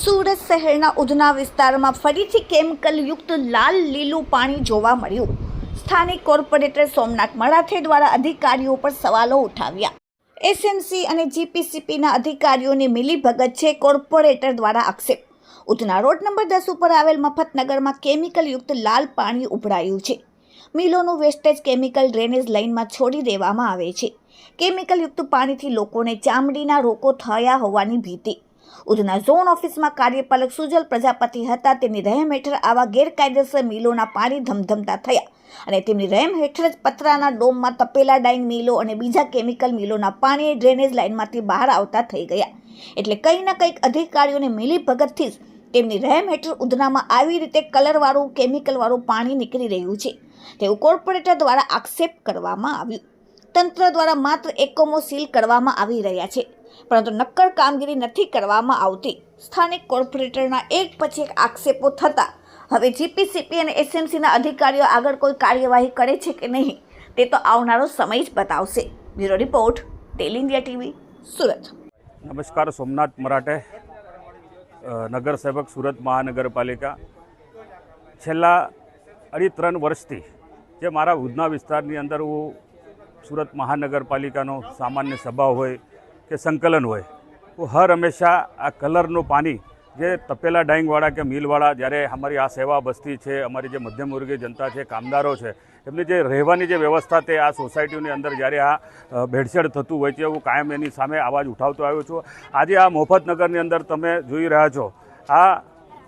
સુરત શહેરના ઉધના વિસ્તારમાં ફરીથી કેમિકલયુક્ત લાલ લીલું પાણી જોવા મળ્યું. સ્થાનિક કોર્પોરેટર સોમનાથ મરાઠે દ્વારા અધિકારીઓ પર સવાલો ઉઠાવ્યા. એસએમસી અને જીપીસીપીના અધિકારીઓની મિલીભગત છે કોર્પોરેટર દ્વારા આક્ષેપ. ઉધના રોડ નંબર દસ ઉપર આવેલ મફતનગરમાં કેમિકલયુક્ત લાલ પાણી ઉભરાયું છે. મિલોનું વેસ્ટેજ કેમિકલ ડ્રેનેજ લાઇનમાં છોડી દેવામાં આવે છે. કેમિકલયુક્ત પાણીથી લોકોને ચામડીના રોગો થયા હોવાની ભીતિ. ઉધના ઝોન ઓફિસમાં કાર્યપાલક સુજલ પ્રજાપતિ હતા. તેમની રહેમ હેઠળ આવા ગેરકાયદેસર મિલોના પાણી ધમધમતા થયા અને તેમની રહેમ હેઠળ જ પતરાના ડોમમાં તપેલા ડાઇન મિલો અને બીજા કેમિકલ મિલોના પાણી ડ્રેનેજ લાઇનમાંથી બહાર આવતા થઈ ગયા. એટલે કંઈ ના કંઈક અધિકારીઓને મિલી ભગતથી જ તેમની રહેમ હેઠળ ઉધનામાં આવી રીતે કલરવાળું, કેમિકલવાળું પાણી નીકળી રહ્યું છે. તેવું કોર્પોરેટર દ્વારા આક્ષેપ કરવામાં આવ્યું. તંત્ર દ્વારા માત્ર એકમો સીલ કરવામાં આવી રહ્યા છે. પરંતુ નક્કર કામગીરી નથી કરવામાં આવતી. સ્થાનિક કોર્પોરેટરના એક પછી એક આક્ષેપો થતા હવે જીપીસીપી અને એસએમસીના અધિકારીઓ આગળ કોઈ કાર્યવાહી કરે છે કે નહીં, તે તો આવનારો સમય જ બતાવશે. Bureau report tell India TV, Surat. નમસ્કાર, સોમનાથ મરાઠે નગરસેવક સુરત મહાનગરપાલિકા. છેલ્લા અઢી ત્રણ વર્ષથી જે મારા ઉધના વિસ્તારની અંદર હું સુરત મહાનગરપાલિકાનો સામાન્ય સભા હોય કે સંકલન હોય, તો હર હંમેશા આ કલરનું પાણી જે તપેલા ડાઈંગવાળા કે મિલવાળા, જ્યારે અમારી આ સેવા બસ્તી છે, અમારી જે મધ્યમ વર્ગીય જનતા છે, કામદારો છે, એમની જે રહેવાની જે વ્યવસ્થા તે આ સોસાયટીની અંદર જ્યારે આ ભેળસેળ થતું હોય છે હું કાયમ એની સામે અવાજ ઉઠાવતો આવ્યો છું. આજે આ મોફતનગરની અંદર તમે જોઈ રહ્યા છો, આ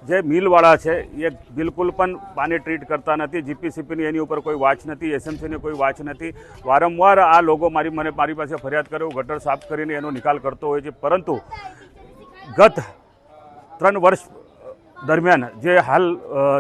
જે મિલવાળા છે, એ બિલકુલ પણ પાણી ટ્રીટ કરતા નથી. જીપીસીપીની એની ઉપર કોઈ વાચ નથી એસએમસીની કોઈ વાચ નથી. વારંવાર આ લોકો મારી, મને મારી પાસે ફરિયાદ કર્યો ગટર સાફ કરીને એનો નિકાલ કરતો હોય છે. પરંતુ ગત ત્રણ વર્ષ દરમિયાન જે હાલ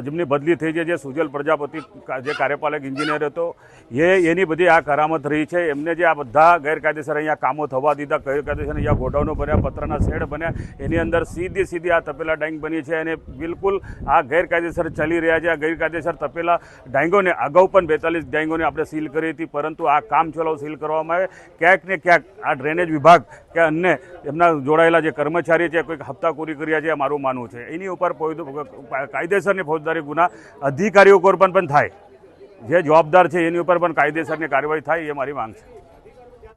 જેમની બદલી થઈ છે, જે સુજલ પ્રજાપતિ જે કાર્યપાલક એન્જિનિયર હતો, એ એની બધી આ કરામત રહી છે. એમને જે આ બધા ગેરકાયદેસર અહીંયા કામો થવા દીધા, ગેરકાયદેસર અહીંયા ગોડાઉનો બન્યા, પત્રના શેડ બન્યા, એની અંદર સીધી સીધી આ તપેલા ડાઈંગ બની છે અને બિલકુલ આ ગેરકાયદેસર ચાલી રહ્યા છે. આ ગેરકાયદેસર તપેલા ડાઈંગોને, અગાઉ પણ બેતાલીસ ડાઈંગોને આપણે સીલ કરી હતી, પરંતુ આ કામ ચલાવ સીલ કરવામાં આવે. ક્યાંક ને ક્યાંક આ ડ્રેનેજ વિભાગ કે અન્ય એમના જોડાયેલા જે કર્મચારી છે, કોઈક હપ્તાખોરી કર્યા છે મારું માનવું છે. એની ઉપર ફોજ- કાયદેસરની ફોજદારી ગુના અધિકારીઓ ઉપર પણ થાય. જે જવાબદાર છે એની ઉપર પણ કાયદેસરની કાર્યવાહી થાય એ મારી માંગ છે.